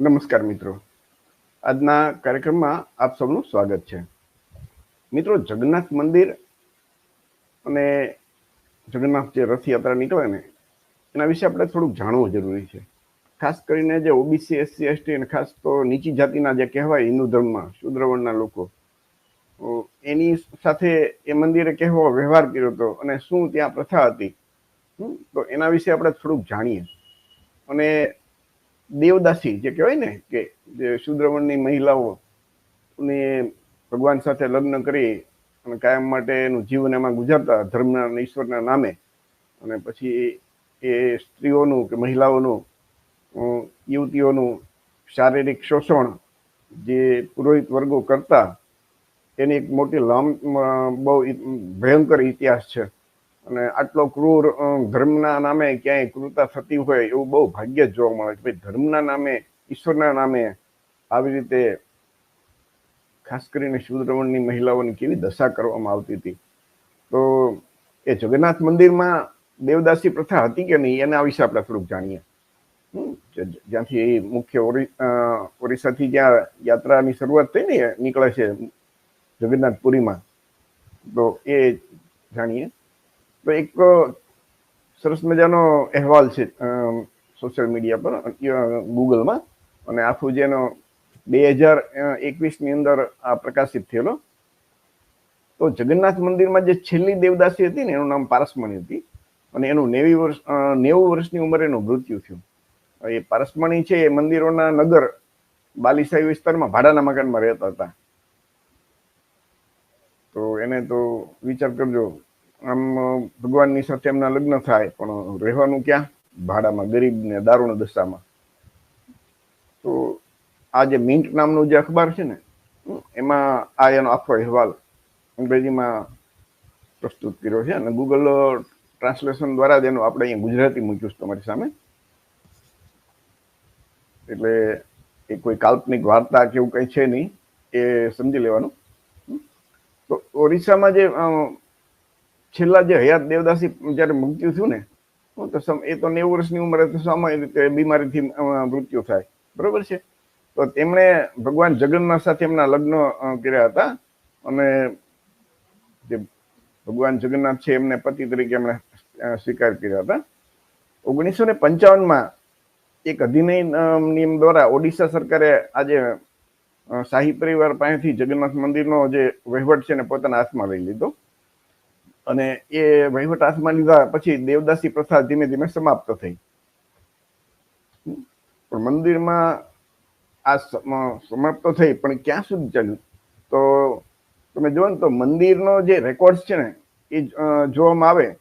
નમસ્કાર મિત્રો. આજના કાર્યક્રમમાં આપ સૌનું સ્વાગત છે. મિત્રો, જગન્નાથ મંદિર અને જગન્નાથ જે રથયાત્રા નીકળે ને, એના વિશે આપણે થોડુંક જાણવું જરૂરી છે. ખાસ કરીને જે ઓબીસી, એસસી, એસટી અને ખાસ તો નીચી જાતિના જે કહેવાય હિન્દુ ધર્મમાં, શુદ્રવર્ણના લોકો એની સાથે એ મંદિરે કેવો વ્યવહાર કર્યો હતો અને શું ત્યાં પ્રથા હતી તો એના વિશે આપણે થોડુંક જાણીએ. અને દેવદાસી જે કહેવાય ને કે જે શુદ્રવણની મહિલાઓ ને ભગવાન સાથે લગ્ન કરી અને કાયમ માટે એનું જીવન એમાં ગુજારતા ધર્મના અને ઈશ્વરના નામે અને પછી એ સ્ત્રીઓનું કે મહિલાઓનું યુવતીઓનું શારીરિક શોષણ જે પુરોહિત વર્ગો કરતા, એની એક મોટી લાંબ બહુ ભયંકર ઇતિહાસ છે. અને આટલો ક્રૂર ધર્મના નામે ક્યાંય ક્રૂરતા થતી હોય એવું બહુ ભાગ્ય જ જોવા મળે છે. ભાઈ, ધર્મના નામે, ઈશ્વરના નામે આવી રીતે ખાસ કરીને શુદ્રવણની મહિલાઓની કેવી દશા કરવામાં આવતી હતી. તો એ જગન્નાથ મંદિરમાં દેવદાસી પ્રથા હતી કે નહીં, એના વિશે આપણે થોડુંક જાણીએ. જ્યાંથી એ મુખ્ય ઓરિસ્સાથી જ્યાં યાત્રાની શરૂઆત થઈ ને નીકળે છે જગન્નાથપુરીમાં. તો એ જાણીએ. એક સરસ મજાનો અહેવાલ છે સોશિયલ મીડિયા પર ગૂગલમાં અને આખું જેનો બે હજાર એકવીસની અંદર આ પ્રકાશિત થયેલો. તો જગન્નાથ મંદિરમાં જે છેલ્લી દેવદાસી હતી ને, એનું નામ પારસમણી હતી. અને એનું નેવી વર્ષ નેવું વર્ષની ઉંમરે એનું મૃત્યુ થયું. એ પારસમણી છે, એ મંદિરોના નગર બાલીસાઈ વિસ્તારમાં, ભાડાના મકાનમાં રહેતા હતા. તો એને તો વિચાર કરજો આમ ભગવાનની સાથે એમના લગ્ન થાય, પણ રહેવાનું ક્યાં? ભાડામાં ગરીબ ને દારૂણ દશામાં તો આ જે મિન્ટ નામનું જે અખબાર છે ને એમાં આ એનો આખો અહેવાલ અંગ્રેજીમાં પ્રસ્તુત કર્યો છે અને ગૂગલ ટ્રાન્સલેશન દ્વારા જ એનું આપણે અહીંયા ગુજરાતી મૂક્યું છે તમારી સામે. એટલે એ કોઈ કાલ્પનિક વાર્તા કે એવું કંઈ છે નહીં, એ સમજી લેવાનું. તો ઓરિસ્સામાં જે છેલ્લા જે હયાત દેવદાસી જ્યારે મૃત્યુ થયું ને તો એ તો નેવું વર્ષની ઉંમરે તો સામાન્ય રીતે બીમારીથી મૃત્યુ થાય. બરોબર છે? તો તેમણે ભગવાન જગન્નાથ સાથે એમના લગ્ન કર્યા હતા અને જે ભગવાન જગન્નાથ છે એમને પતિ તરીકે એમણે સ્વીકાર કર્યા હતા. ઓગણીસો ને પંચાવનમાં એક અધિનય નિયમ દ્વારા ઓડિશા સરકારે આજે શાહી પરિવાર પાસેથી જગન્નાથ મંદિરનો જે વહીવટ છે ને, પોતાના હાથમાં લઈ લીધો. અને એ વહીવટ હાથમાં લીધા પછી દેવદાસી પ્રથા ધીમે ધીમે સમાપ્ત થઈ. પણ મંદિરમાં આ સમાપ્ત થઈ, પણ ક્યાં સુધી ચાલ્યું? તો તમે જુઓ ને તો મંદિરનો જે રેકોર્ડ છે ને, એ જોવામાં આવે,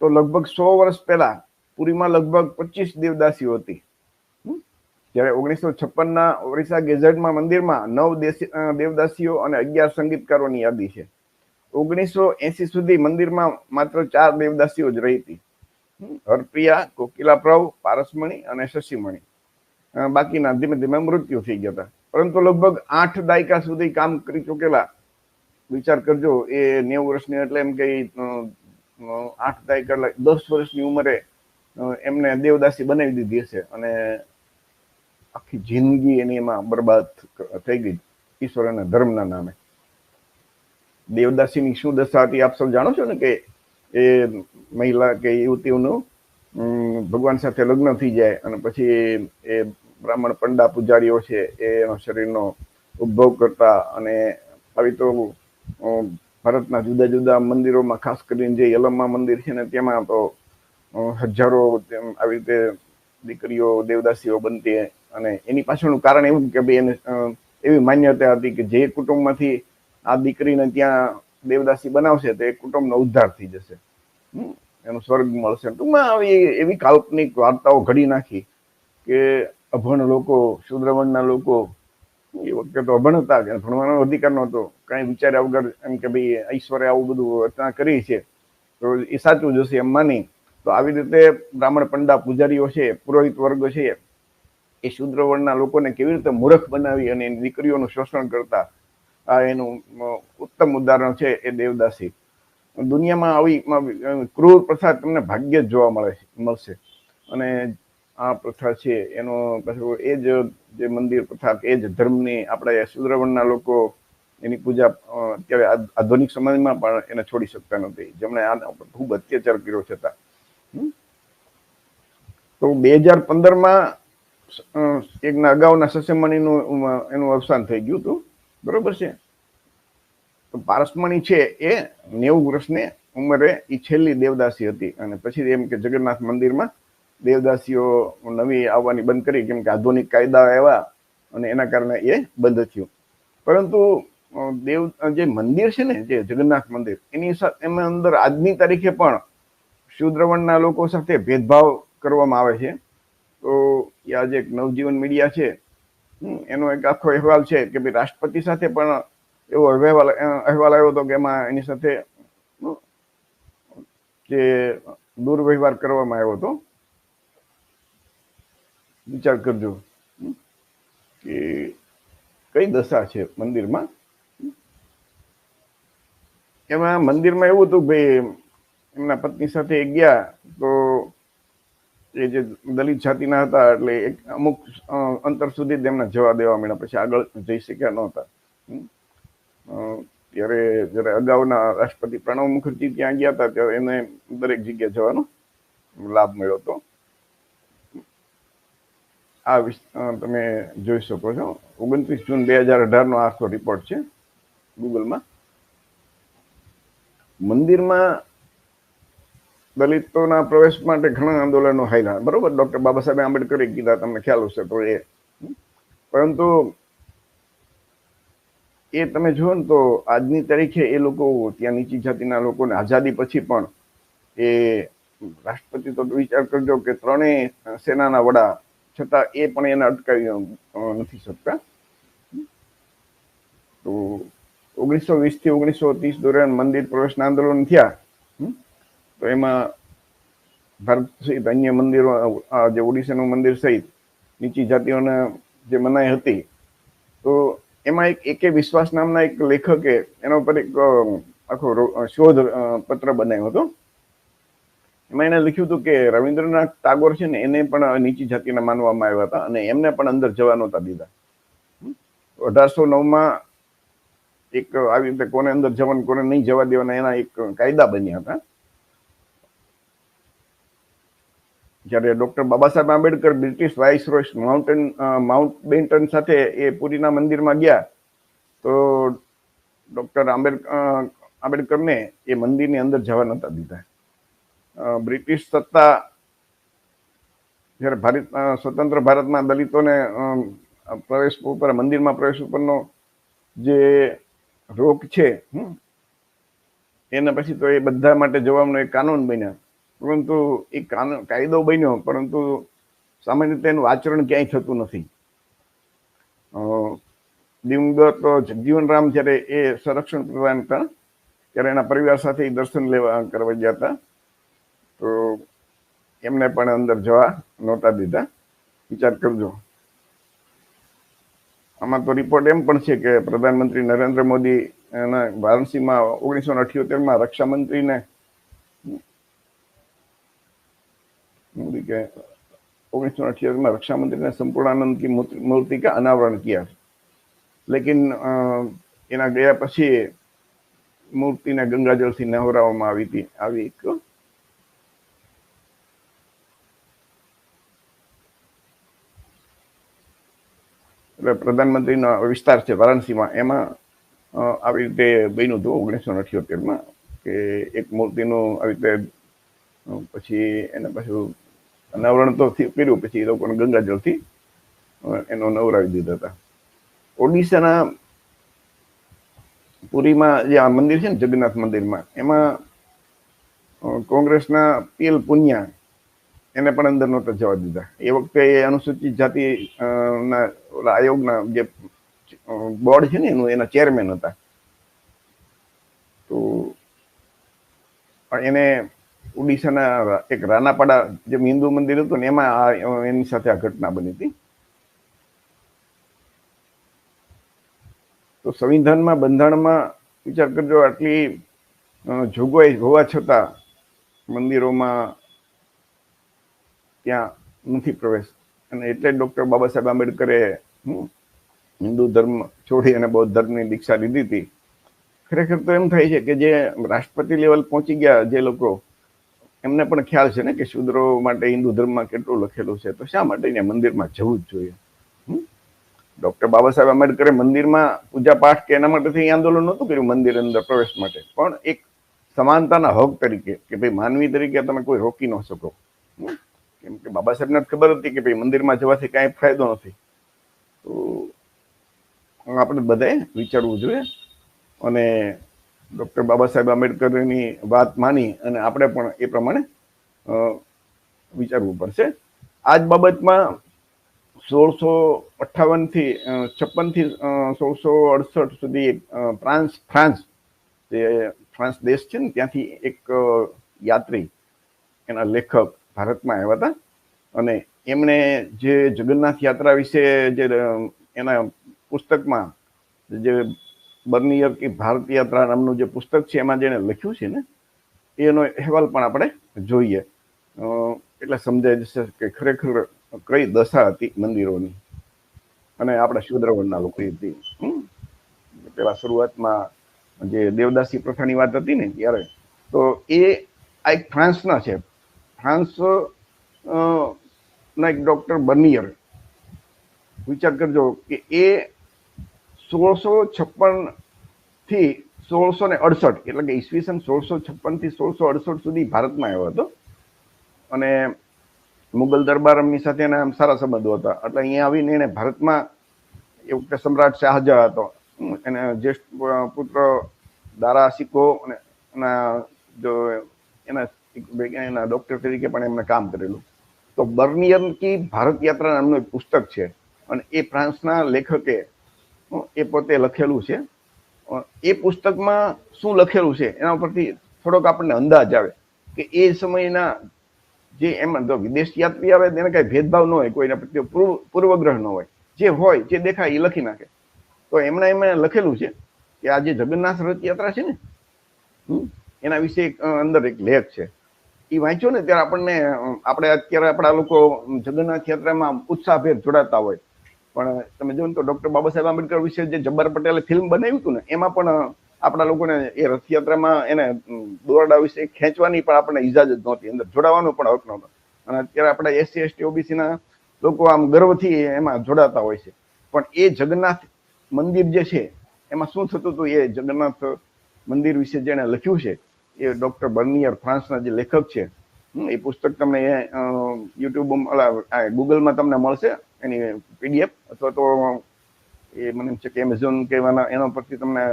તો લગભગ સો વર્ષ પહેલા પુરીમાં લગભગ પચીસ દેવદાસીઓ હતી. જ્યારે ઓગણીસો છપ્પનના ઓરિસ્સા ગેઝેટમાં મંદિરમાં નવ દેશી દેવદાસીઓ અને અગિયાર સંગીતકારોની યાદી છે. ઓગણીસો એસી સુધી મંદિરમાં માત્ર ચાર દેવદાસીઓ જ રહી હતી? હરપ્રિયા કોકિલાપ્રવ પારસમણી અને શશિમણી. બાકીના ધીમે ધીમે મૃત્યુ થઈ ગયા હતા. પરંતુ લગભગ આઠ દાયકા સુધી કામ કરી ચૂકેલા વિચાર કરજો એ નેવું વર્ષની એટલે એમ કે અ, અ, આઠ દાયકા દસ વર્ષની ઉંમરે એમને દેવદાસી બનાવી દીધી હશે અને આખી જિંદગી એની એમાં બરબાદ થઈ ગઈ ઈશ્વર અને ધર્મના નામે. દેવદાસીની શું દશા હતી આપ સૌ જાણો છો ને કે એ મહિલા કે યુવતીઓનું ભગવાન સાથે લગ્ન થઈ જાય અને પછી એ બ્રાહ્મણ પંડા પૂજારીઓ છે એ એનો શરીરનો ઉદ્ભવ કરતા અને આવી તો ભારતના જુદા જુદા મંદિરોમાં, ખાસ કરીને જે યલમ્મા મંદિર છે ને તેમાં તો હજારો તેમ આવી રીતે દીકરીઓ, દેવદાસીઓ બનતી અને એની પાછળનું કારણ એવું કે ભાઈ એને એવી માન્યતા હતી કે જે કુટુંબમાંથી આ દીકરીને ત્યાં દેવદાસી બનાવશે તો એ કુટુંબનો ઉદ્ધાર થઈ જશે. એનું સ્વર્ગ મળશે. ટૂંકમાં આવી એવી કાલ્પનિક વાર્તાઓ ઘડી નાખી કે અભણ લોકો શુદ્રવણના લોકો, એ વખતે તો અભણ હતા ભણવાનો અધિકાર નહોતો. કાંઈ વિચાર્યા વગર એમ કે ભાઈ ઈશ્વરે આવું બધું રચના કરી છે, તો એ સાચું જશે એમ માની. તો આવી રીતે બ્રાહ્મણ પંડા પૂજારીઓ છે, પુરોહિત વર્ગ છે, એ શુદ્રવર્ણના લોકોને કેવી રીતે મૂર્ખ બનાવી અને એની દીકરીઓનું શોષણ કરતા આ એનું ઉત્તમ ઉદાહરણ છે એ દેવદાસી. દુનિયામાં આવી ક્રૂર પ્રથા તમને ભાગ્યે જ જોવા મળે મળશે. અને આ પ્રથા છે, એનો પાછું એ જ, જે મંદિર પ્રથા, એ જ ધર્મની આપણે સુદ્રવણના લોકો એની પૂજા અત્યારે આધુનિક સમાજમાં પણ એને છોડી શકતા નથી. જેમણે આના ઉપર ખૂબ અત્યાચાર કર્યો છતાં તો બે હજાર પંદરમાં એકના અગાઉના સસેમણીનું એનું અવસાન થઈ ગયું હતું. બરોબર છે? તો પારસમણી છે એ નેવું વર્ષને ઉંમરે એ છેલ્લી દેવદાસી હતી અને પછી એમ કે જગન્નાથ મંદિરમાં દેવદાસીઓ નવી આવવાની બંધ કરી કેમ કે આધુનિક કાયદા આવ્યા અને એના કારણે એ બંધ થયું. પરંતુ દેવ જે મંદિર છે ને, જે જગન્નાથ મંદિર, એની સાથે એમાં અંદર આજની તારીખે પણ શુદ્રવણના લોકો સાથે ભેદભાવ કરવામાં આવે છે. તો એ આજે એક નવજીવન મીડિયા છે એનો એક આખો અહેવાલ છે કે ભાઈ રાષ્ટ્રપતિ સાથે પણ એવો અહેવાલ અહેવાલ આવ્યો હતો કે એમાં એની સાથે જે દુર્વ્યવહાર કરવામાં આવ્યો હતો. વિચાર કરજો કે કઈ દશા છે મંદિરમાં? એમાં મંદિરમાં એવું હતું ભાઈ એમના પત્ની સાથે ગયા તો એ જે દલિત જાતિના હતા એટલે એક અમુક અંતર સુધી તેમને જવા દેવા મળ્યા પછી આગળ જઈ શક્યા નહોતા. ત્યારે જ્યારે અગાઉના રાષ્ટ્રપતિ પ્રણવ મુખર્જી ત્યાં ગયા હતા, ત્યારે એને દરેક જગ્યાએ જવાનો લાભ મળ્યો હતો. આ તમે જોઈ શકો છો. ઓગણત્રીસ જૂન બે હજાર અઢારનો આખો રિપોર્ટ છે ગૂગલમાં મંદિરમાં દલિતોના પ્રવેશ માટે ઘણા આંદોલનો હાલ્યા. બરોબર? ડોક્ટર બાબા સાહેબ આંબેડકરે કીધા તમને ખ્યાલ હશે તો એ. પરંતુ એ તમે જુઓ ને તો આજની તારીખે એ લોકો ત્યાં નીચી જાતિના લોકોને આઝાદી પછી પણ એ રાષ્ટ્રપતિ તો વિચાર કરજો કે ત્રણેય સેનાના વડા, છતાં એ પણ એને અટકાવી નથી શકતા. તો ઓગણીસો વીસથી ઓગણીસો ત્રીસ દરમિયાન મંદિર પ્રવેશના આંદોલન થયા. તો એમાં ભારત સહિત અન્ય મંદિરો, આ જે ઓડિશાનું મંદિર સહિત નીચી જાતિઓને જે મનાઈ હતી, તો એમાં એક એકે વિશ્વાસ નામના એક લેખકે એના ઉપર એક આખો શોધ પત્ર બનાવ્યો હતો. એમાં એને લખ્યું હતું કે રવિન્દ્રનાથ ટાગોર છે ને એને પણ નીચી જાતિના માનવામાં આવ્યા હતા અને એમને પણ અંદર જવા નહોતા દીધા. અઢારસો નવમાં એક આવી રીતે કોને અંદર જવાનું કોને નહીં જવા દેવાના એના એક કાયદા બન્યા હતા. જ્યારે doctor Baba Saheb Ambedkar British viceroy mountain Mount Batten સાથે એ પુરીના મંદિરમાં ગયા, તો ડૉક્ટર આંબેડકર આંબેડકરને એ મંદિરની અંદર જવા નહોતા દીધા. બ્રિટિશ સત્તા જ્યારે ભારત સ્વતંત્ર ભારતમાં દલિતોને પ્રવેશ ઉપર, મંદિરમાં પ્રવેશ ઉપરનો જે રોક છે એના પછી તો એ બધા માટે જવાનો એક કાનૂન બન્યા. પરંતુ એ કાયદો બન્યો, પરંતુ સામાન્ય રીતે એનું આચરણ ક્યાંય થતું નથી. દિવંગત જગજીવનરામ જ્યારે એ સંરક્ષણ પ્રધાન હતા, ત્યારે એના પરિવાર સાથે દર્શન લેવા કરવા ગયા હતા. તો એમને પણ અંદર જવા નહોતા દીધા. વિચાર કરજો. આમાં તો રિપોર્ટ એમ પણ છે કે પ્રધાનમંત્રી નરેન્દ્ર મોદી એના વારાણસીમાં ઓગણીસો અઠ્યોતેરમાં રક્ષા મંત્રીને मोदी के उन्नीस सौ अठहत्तर में रक्षा मंत्री ने संपूर्णानंद की मूर्ति मूर्ति का अनावरण किया लेकिन अ, એના ગયા પછી મૂર્તિને ગંગાજળથી નવરાવવામાં આવી હતી આવી એક એટલે પ્રધાનમંત્રીનો વિસ્તાર છે વારાણસીમાં એમાં અ, આવી રીતે બન્યું હતું ઓગણીસો અઠ્યોતેરમાં કે એક મૂર્તિનું આવી રીતે અ, પછી એને પાછું અનાવરણ તો કર્યું. પછી એ લોકોને ગંગાજળથી એનો નવરાવી દીધા હતા. ઓડિશાના પુરીમાં જે આ મંદિર છે ને, જગન્નાથ મંદિરમાં, એમાં કોંગ્રેસના પીએલ પુનિયા એને પણ અંદર નહોતા જવા દીધા. એ વખતે એ અનુસૂચિત જાતિ ના, ઓલા આયોગના જે બોર્ડ છે ને એનું, એના ચેરમેન હતા. તો એને ઓડિશાના એક રાનાપાડા જે હિન્દુ મંદિર હતું ને, એમાં એની સાથે આ ઘટના બની હતી. તો સંવિધાનમાં, બંધારણમાં વિચાર કરજો, આટલી જોગવાઈ હોવા છતાં મંદિરોમાં ત્યાં નથી પ્રવેશ. અને એટલે ડોક્ટર બાબા સાહેબ આંબેડકરે હિન્દુ ધર્મ છોડી અને બૌદ્ધ ધર્મની દીક્ષા લીધી હતી. ખરેખર તો એમ થાય છે કે જે રાષ્ટ્રપતિ લેવલ પહોંચી ગયા જે લોકો એમને પણ ખ્યાલ છે ને કે શૂદ્રો માટે હિન્દુ ધર્મમાં કેટલું લખેલું છે? તો શા માટે એને મંદિરમાં જવું જ જોઈએ? ડોક્ટર બાબા સાહેબ આંબેડકરે મંદિરમાં પૂજા પાઠ કે એના માટે થઈ આંદોલન નહોતું કર્યું, મંદિર અંદર પ્રવેશ માટે. પણ એક સમાનતાના હક તરીકે કે ભાઈ માનવી તરીકે તમે કોઈ રોકી ન શકો. કેમ કે બાબા સાહેબને ખબર હતી કે ભાઈ મંદિરમાં જવાથી કાંઈ ફાયદો નથી. તો આપણે બધાએ વિચારવું જોઈએ અને ડૉક્ટર બાબા સાહેબ આંબેડકરની વાત માની અને આપણે પણ એ પ્રમાણે વિચારવું પડશે. આ જ બાબતમાં સોળસો અઠ્ઠાવનથી છપ્પનથી સોળસો અડસઠ સુધી ફ્રાન્સ ફ્રાન્સ, જે ફ્રાન્સ દેશ છે ને, ત્યાંથી એક યાત્રી એના લેખક ભારતમાં આવ્યા હતા. અને એમણે જે જગન્નાથ યાત્રા વિશે જે એના પુસ્તકમાં જે બર્નિયર કે ભારત યાત્રા નામનું જે પુસ્તક છે, એમાં જેણે લખ્યું છે ને, એનો અહેવાલ પણ આપણે જોઈએ. એટલે સમજાય જશે કે ખરેખર કઈ દશા હતી મંદિરોની. અને આપણા શુદ્રવર્ણના લોકો હતી. પેલા શરૂઆતમાં જે દેવદાસી પ્રથાની વાત હતી ને, ત્યારે. તો એ આ એક ફ્રાન્સના છે. ફ્રાન્સ ના એક ડોક્ટર બર્નિયર. વિચાર કરજો કે એ સોળસો છપ્પનથી સોળસો ને અડસઠ, એટલે કે ઈસવીસન સોળસો છપ્પનથી સોળસો અડસઠ સુધી ભારતમાં આવ્યો હતો. અને મુગલ દરબારની સાથે એના આમ સારા સંબંધો હતા. એટલે અહીંયા આવીને એને ભારતમાં એ વખતે સમ્રાટ શાહજહાં હતો. એને જ્યેષ્ઠ પુત્ર દારા સિક્કો અને એના જો એના એના ડૉક્ટર તરીકે પણ એમને કામ કરેલું. તો બર્નિયર કી ભારત યાત્રા નામનું એક પુસ્તક છે. અને એ ફ્રાન્સના લેખકે એ પોતે લખેલું છે. એ પુસ્તકમાં શું લખેલું છે, એના ઉપરથી થોડોક આપણને અંદાજ આવે કે એ સમયના જે એમાં જો વિદેશ યાત્રી આવે તેને કાંઈ ભેદભાવ ન હોય, કોઈના પ્રત્યે પૂર્વ, પૂર્વગ્રહ ન હોય. જે હોય, જે દેખાય, એ લખી નાખે. તો એમણે એમણે લખેલું છે કે આ જે જગન્નાથ રથયાત્રા છે ને એના વિશે એક અંદર એક લેખ છે. એ વાંચ્યો ને ત્યારે આપણને આપણે અત્યારે આપણા લોકો જગન્નાથ યાત્રામાં ઉત્સાહભેર જોડાતા હોય. પણ તમે જો તો ડોક્ટર બાબા સાહેબ આંબેડકર વિશે જે જબ્બર પટેલે ફિલ્મ બનાવ્યું હતું ને, એમાં પણ આપણા લોકોને એ રથયાત્રામાં એને દોરડા વિશે ખેંચવાની પણ આપણને ઇજાજત નહોતી. અંદર જોડાવાનો પણ હક નહોતો. અને અત્યારે આપણા એસસી, એસટી, ઓબીસીના લોકો આમ ગર્વથી એમાં જોડાતા હોય છે. પણ એ જગન્નાથ મંદિર જે છે, એમાં શું થતું હતું? એ જગન્નાથ મંદિર વિશે જેણે લખ્યું છે, એ ડોક્ટર બર્નિયર ફ્રાન્સના જે લેખક છે એ પુસ્તક તમને યુટ્યુબ ગૂગલમાં તમને મળશે. એની પીડીએફ અથવા તો, એ મને છે કે એમેઝોન કે એના પરથી તમને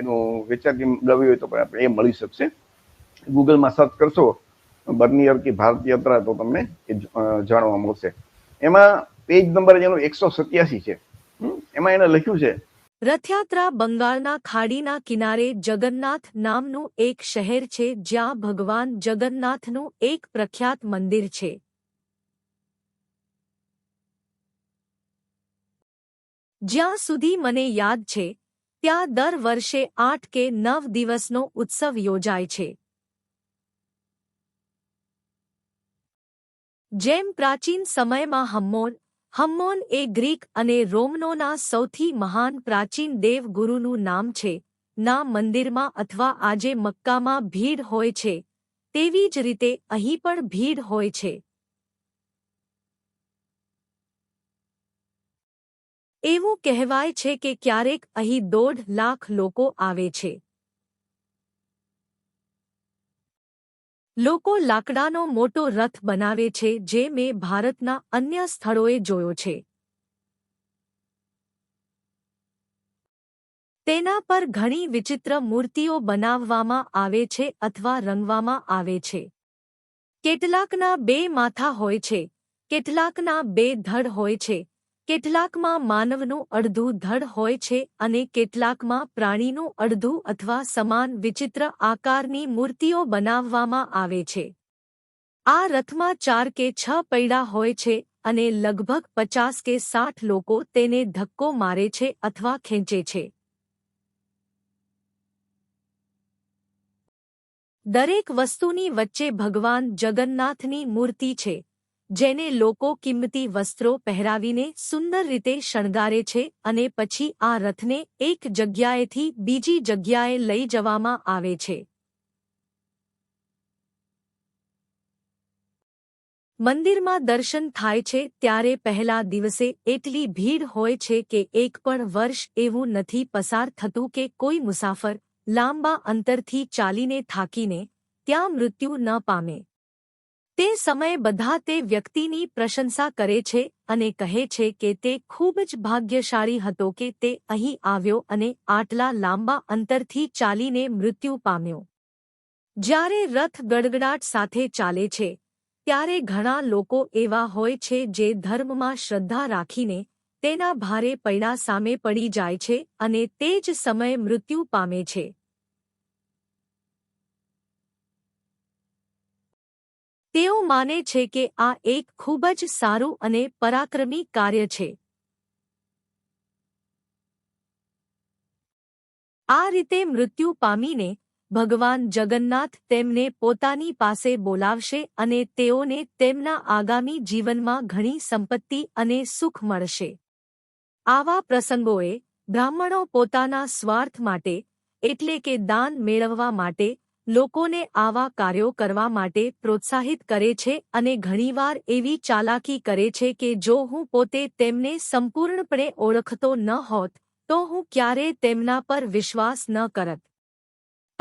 એનું વેચાતી ગવી હોય તો પણ આપણે એ મળી શકશે. ગૂગલમાં સર્ચ કરશો બર્નિયર કે ભારત યાત્રા તો તમને એ જાણવા મળશે. એમાં પેજ નંબર એનો એકસો સત્યાસી છે. એમાં એને લખ્યું છે, રથયાત્રા બંગાળના ખાડીના કિનારે જગન્નાથ નામનું એક શહેર છે જ્યાં ભગવાન જગન્નાથનું એક પ્રખ્યાત મંદિર છે. જ્યાં સુધી મને યાદ છે, ત્યાં દર વર્ષે આઠ કે નવ દિવસનો ઉત્સવ યોજાય છે. જેમ પ્રાચીન સમયમાં હમ્મોન હમ્મોન એ ગ્રીક અને રોમનોના સૌથી મહાન પ્રાચીન દેવગુરુનું નામ છે, ના મંદિરમાં અથવા આજે મક્કામાં ભીડ હોય છે, તેવી જ રીતે અહીં પણ ભીડ હોય છે. એવું કહેવાય છે કે ક્યારેક અહીં દોઢ લાખ લોકો આવે છે. લોકો લાકડાનો મોટો રથ બનાવે છે જે મેં ભારતના અન્ય સ્થળોએ જોયો છે. તેના પર ઘણી વિચિત્ર મૂર્તિઓ બનાવવામાં આવે છે અથવા રંગવામાં આવે છે. કેટલાકના બે માથા હોય છે, કેટલાકના બે ધડ હોય છે કેટલાકમાં માનવનું અડધું ધડ હોય છે અને કેટલાકમાં પ્રાણીનું અડધું અથવા સમાન વિચિત્ર આકારની મૂર્તિઓ બનાવવામાં આવે છે. આ રથમાં ચાર કે છ પૈડા હોય છે અને લગભગ પચાસ કે સાઠ લોકો તેને ધક્કો મારે છે અથવા ખેંચે છે. દરેક વસ્તુની વચ્ચે ભગવાન જગન્નાથની મૂર્તિ છે. જેને લોકો કિંમતી વસ્ત્રો પહેરાવીને સુંદર રીતે શણગારે છે અને પછી આ રથને એક જગ્યાએથી બીજી જગ્યાએ લઈ જવામાં આવે છે. મંદિરમાં દર્શન થાય છે ત્યારે પહેલા દિવસે એટલી ભીડ હોય છે કે એક પણ વર્ષ એવું નથી પસાર થતું કે કોઈ મુસાફર લાંબા અંતરથી ચાલીને થાકીને ત્યાં મૃત્યુ ન પામે. તે સમયે બધા તે વ્યક્તિની પ્રશંસા કરે છે અને કહે છે કે તે ખૂબ જ ભાગ્યશાળી હતો કે તે અહીં આવ્યો અને આટલા લાંબા અંતરથી ચાલીને મૃત્યુ પામ્યો. જ્યારે રથ ગડગડાટ સાથે ચાલે છે, ત્યારે ઘણા લોકો એવા હોય છે જે ધર્મમાં શ્રદ્ધા રાખીને તેના ભારે પૈડા સામે પડી જાય છે અને તે જ સમયે મૃત્યુ પામે છે. તેઓ માને છે કે આ એક ખૂબ જ સારું અને પરાક્રમી કાર્ય છે. આ રીતે મૃત્યુ પામીને ભગવાન જગન્નાથ તેમને પોતાની પાસે બોલાવશે અને તેઓને તેમના આગામી જીવનમાં ઘણી સંપત્તિ અને સુખ મળશે. આવા પ્રસંગોએ બ્રાહ્મણો પોતાના સ્વાર્થ માટે, એટલે કે દાન મેળવવા માટે લોકોને આવા કાર્યો કરવા માટે પ્રોત્સાહિત કરે છે અને ઘણીવાર એવી ચાલાકી કરે છે કે જો હું પોતે તેમને સંપૂર્ણપણે ઓળખતો ન હોત, તો હું ક્યારેય તેમના પર વિશ્વાસ ન કરત.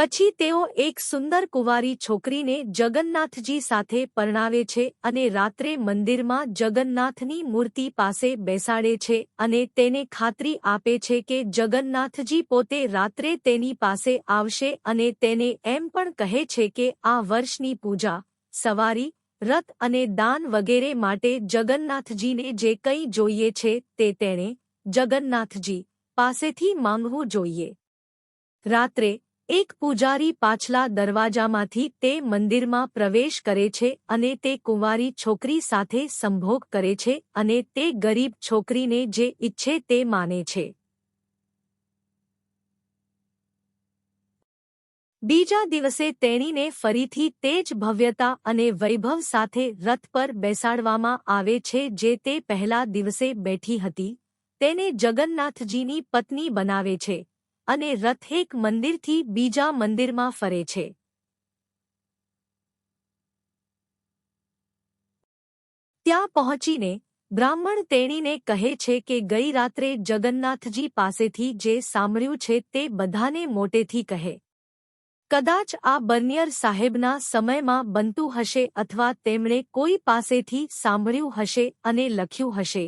પછી તેઓ એક સુંદર કુંવારી છોકરીને જગન્નાથજી સાથે પરણાવે છે અને રાત્રે મંદિરમાં જગન્નાથની મૂર્તિ પાસે બેસાડે છે અને તેને ખાતરી આપે છે કે જગન્નાથજી પોતે રાત્રે તેની પાસે આવશે અને તેને એમ પણ કહે છે કે આ વર્ષની પૂજા, સવારી રથ અને દાન વગેરે માટે જગન્નાથજીને જે કંઈ જોઈએ છે તે તેણે જગન્નાથજી પાસેથી માંગવું જોઈએ. રાત્રે એક પૂજારી પાછલા દરવાજામાંથી તે મંદિરમાં પ્રવેશ કરે છે અને તે કુંવારી છોકરી સાથે સંભોગ કરે છે અને તે ગરીબ છોકરીને જે ઈચ્છે તે માને છે. બીજા દિવસે તેણીને ફરીથી તે જ ભવ્યતા અને વૈભવ સાથે રથ પર બેસાડવામાં આવે છે જે તે પહેલા દિવસે બેઠી હતી. તેને જગન્નાથજીની પત્ની બનાવે છે. અને રથ એક મંદિરથી બીજા મંદિરમાં ફરે છે. ત્યાં પહોંચીને બ્રાહ્મણ તેણીને કહે છે કે ગઈ રાત્રે જગન્નાથજી પાસેથી જે સાંભળ્યું છે તે બધાને મોટેથી કહે. કદાચ આ બર્નિયર સાહેબના સમયમાં બનતું હશે અથવા તેમણે કોઈ પાસેથી સાંભળ્યું હશે અને લખ્યું હશે,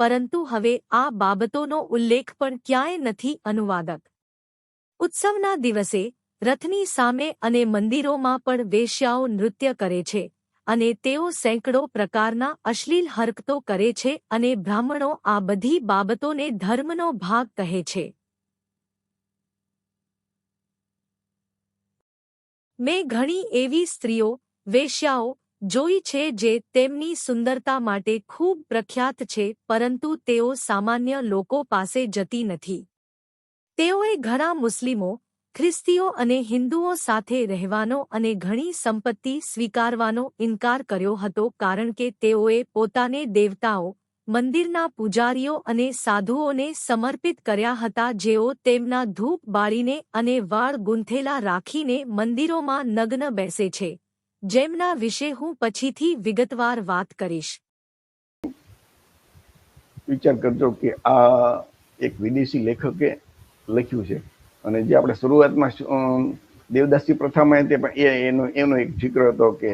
પરંતુ હવે આ બાબતોનો ઉલ્લેખ પણ ક્યાંય નથી અનુવાદક. ઉત્સવના દિવસે રથની સામે અને મંદિરોમાં પણ વેશ્યાઓ નૃત્ય કરે છે અને તેઓ સેંકડો પ્રકારના અશ્લીલ હરકતો કરે છે અને બ્રાહ્મણો આ બધી બાબતોને ધર્મનો ભાગ કહે છે. મેં ઘણી એવી સ્ત્રીઓ, વેશ્યાઓ જોઈ છે જે તેમની સુંદરતા માટે ખૂબ પ્રખ્યાત છે, પરંતુ તેઓ સામાન્ય લોકો પાસે જતી નથી. તેઓએ ઘણા મુસ્લિમો, ખ્રિસ્તીઓ અને હિન્દુઓ સાથે રહેવાનો અને ઘણી સંપત્તિ સ્વીકારવાનો ઇનકાર કર્યો હતો કારણ કે તેઓએ પોતાને દેવતાઓ, મંદિરના પૂજારીઓ અને સાધુઓને સમર્પિત કર્યા હતા જેઓ તેમના ધૂપ બાળીને અને વાળ ગૂંથેલા રાખીને મંદિરોમાં નગ્ન બેસે છે. જેમના વિશે હું પછીથી વિગતવાર વાત કરીશ. વિચાર કરજો કે આ એક વિદેશી લેખકે લખ્યું છે. અને જે આપણે શરૂઆતમાં દેવદાસી પ્રથામાં તે પણ એ, એનો એનો એક જિક્ર હતો કે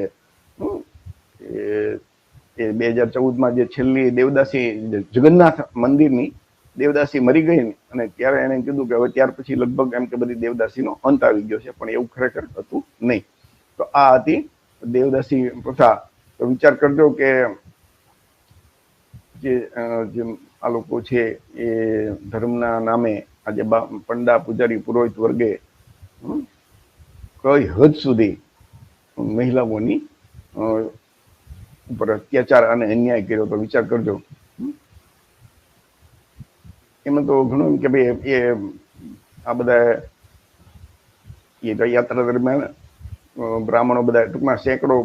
એ બે હજાર ચૌદમાં જે છેલ્લી દેવદાસી જગન્નાથ મંદિરની દેવદાસી મરી ગઈ અને ત્યારે એને કીધું કે હવે ત્યાર પછી લગભગ એમ કે બધી દેવદાસીનો અંત આવી ગયો છે, પણ એવું ખરેખર હતું નહીં. તો આ હતી દેવદાસી પ્રથા. તો વિચાર કરજો કે જે જે આ લોકો છે એ ધર્મના નામે આજે પંડા પૂજારી પુરોહિત વર્ગે કઈ હદ સુધી મહિલાઓની ઉપર અત્યાચાર અને અન્યાય કર્યો તો વિચાર કરજો. એમાં તો ઘણું એમ કે ભાઈ એ આ બધા એ યાત્રા દરમિયાન બ્રાહ્મણો બધા ટૂંકમાં સેંકડો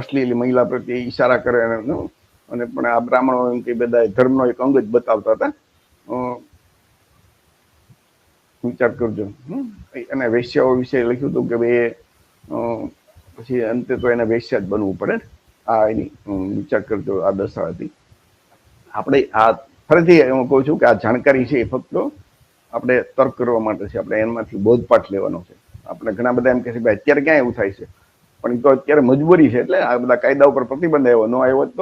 અશ્લીલ મહિલા પ્રત્યે ઈશારા કરે અને પણ આ બ્રાહ્મણો એમ કે બધા ધર્મનો એક અંગ જ બતાવતા હતા. વિચાર કરજો. અને વેશ્યાઓ વિશે લખ્યું હતું કે ભાઈ પછી અંતે તો એને વેશ્યા જ બનવું પડે. આ એની વિચાર કરજો, આ દશા હતી. આપણે આ ફરીથી હું કહું છું કે આ જાણકારી છે એ ફક્ત આપણે તર્ક કરવા માટે છે. આપણે એમાંથી બોધપાઠ લેવાનો છે. આપણે ઘણા બધા એમ કહે છે ભાઈ અત્યારે ક્યાં એવું થાય છે? પણ તો અત્યારે મજબૂરી છે એટલે આ બધા કાયદા ઉપર પ્રતિબંધ આવ્યો. ન આવ્યો હોત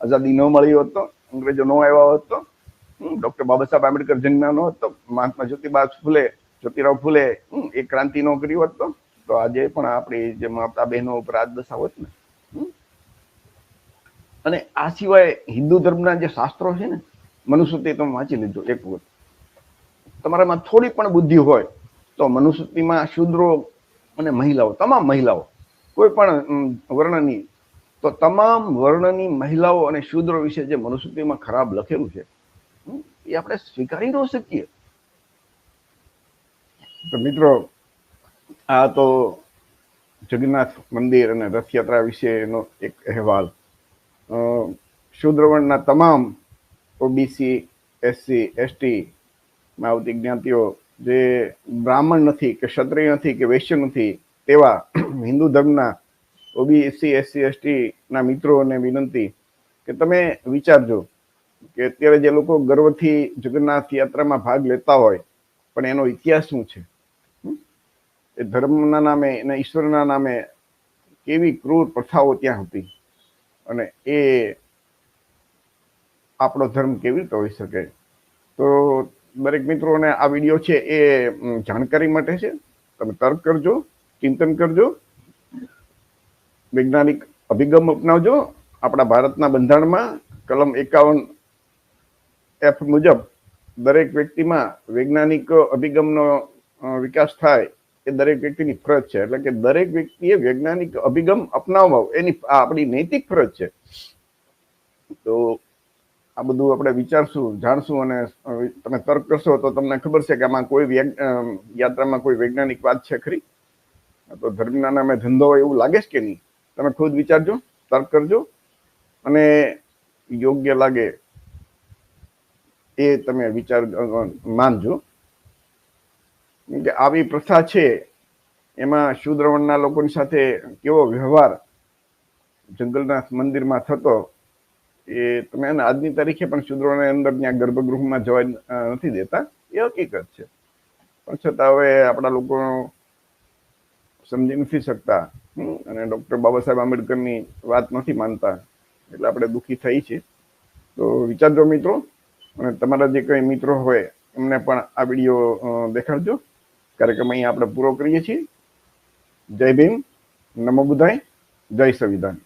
આઝાદી ન મળી હોત તો, અંગ્રેજો ન આવ્યા હોત તો ડોક્ટર બાબા સાહેબ આંબેડકર જન્મ્યા ન હતો મહાત્મા જ્યોતિબા ફૂલે, જ્યોતિરાવ ફૂલે એ ક્રાંતિ નો કરી હોત તો. આજે પણ આપણી જે માતા બહેનો ઉપર આ દશા હોત ને અને આ સિવાય હિન્દુ ધર્મના જે શાસ્ત્રો છે ને મનુસ્મૃતિ તમે વાંચી લેજો એક વખત. તમારામાં થોડી પણ બુદ્ધિ હોય તો મનુસ્મૃતિમાં શૂદ્રો અને મહિલાઓ, તમામ મહિલાઓ, કોઈ પણ વર્ણની, તો તમામ વર્ણની મહિલાઓ અને શુદ્રો વિશે જે મનુસ્મૃતિમાં ખરાબ લખેલું છે એ આપણે સ્વીકારી ન શકીએ. મિત્રો, આ તો જગન્નાથ મંદિર અને રથયાત્રા વિશેનો એક અહેવાલ. શુદ્રવણના તમામ ઓબીસી, એસસી, એસટી માં આવતી જ્ઞાતિઓ જે બ્રાહ્મણ નથી કે ક્ષત્રિય નથી કે વૈશ્ય નથી તેવા હિન્દુ ધર્મના ઓબીસી, એસસી, એસટી ના મિત્રોને વિનંતી કે તમે વિચારજો કે અત્યારે જે લોકો ગર્વથી જગન્નાથ યાત્રામાં ભાગ લેતા હોય, પણ એનો ઇતિહાસ શું છે? એ ધર્મના નામે અને ઈશ્વરના નામે કેવી ક્રૂર પ્રથાઓ ત્યાં હતી? અને એ આપણો ધર્મ કેવી રીતે હોઈ શકે? તો દરેક મિત્રોને આ વીડિયો છે એ જાણકારી માટે છે. તમે તર્ક કરજો, ચિંતન કરજો, વૈજ્ઞાનિક અભિગમ અપનાવજો. આપણા ભારતના બંધારણમાં કલમ એકાવન એફ મુજબ દરેક વ્યક્તિમાં વૈજ્ઞાનિક અભિગમનો વિકાસ થાય એ દરેક વ્યક્તિની ફરજ છે. એટલે કે દરેક વ્યક્તિએ વૈજ્ઞાનિક અભિગમ અપનાવવો, એની આપણી નૈતિક ફરજ છે. તો આ બધું આપણે વિચારશું, જાણશું અને તમે તર્ક કરશો તો તમને ખબર છે કે આમાં કોઈ યાત્રામાં કોઈ વૈજ્ઞાનિક વાત છે ખરી? તો ધર્મના નામે ધંધો હોય એવું લાગે છે કે નહીં? તમે ખુદ વિચારજો, તર્ક કરજો અને યોગ્ય લાગે એ તમે વિચાર માનજો. કે આવી પ્રથા છે, એમાં શુદ્રવણના લોકોની સાથે કેવો વ્યવહાર જંગલનાથ મંદિરમાં થતો, એ તમે આજની તારીખે પણ શૂદ્રોને અંદર ત્યાં ગર્ભગૃહમાં જવા નથી દેતા, એ હકીકત છે. પણ છતાં હવે આપણા લોકો સમજી નથી શકતા અને ડૉક્ટર બાબા સાહેબ આંબેડકરની વાત નથી માનતા, એટલે આપણે દુઃખી થઈ છે તો વિચારજો મિત્રો અને તમારા જે કઈ મિત્રો હોય, એમને પણ આ વીડિયો દેખાડજો. કાર્યક્રમ અહીંયા આપણે પૂરો કરીએ છીએ. જય ભીમ. નમો બુધાય. જય સંવિધાન.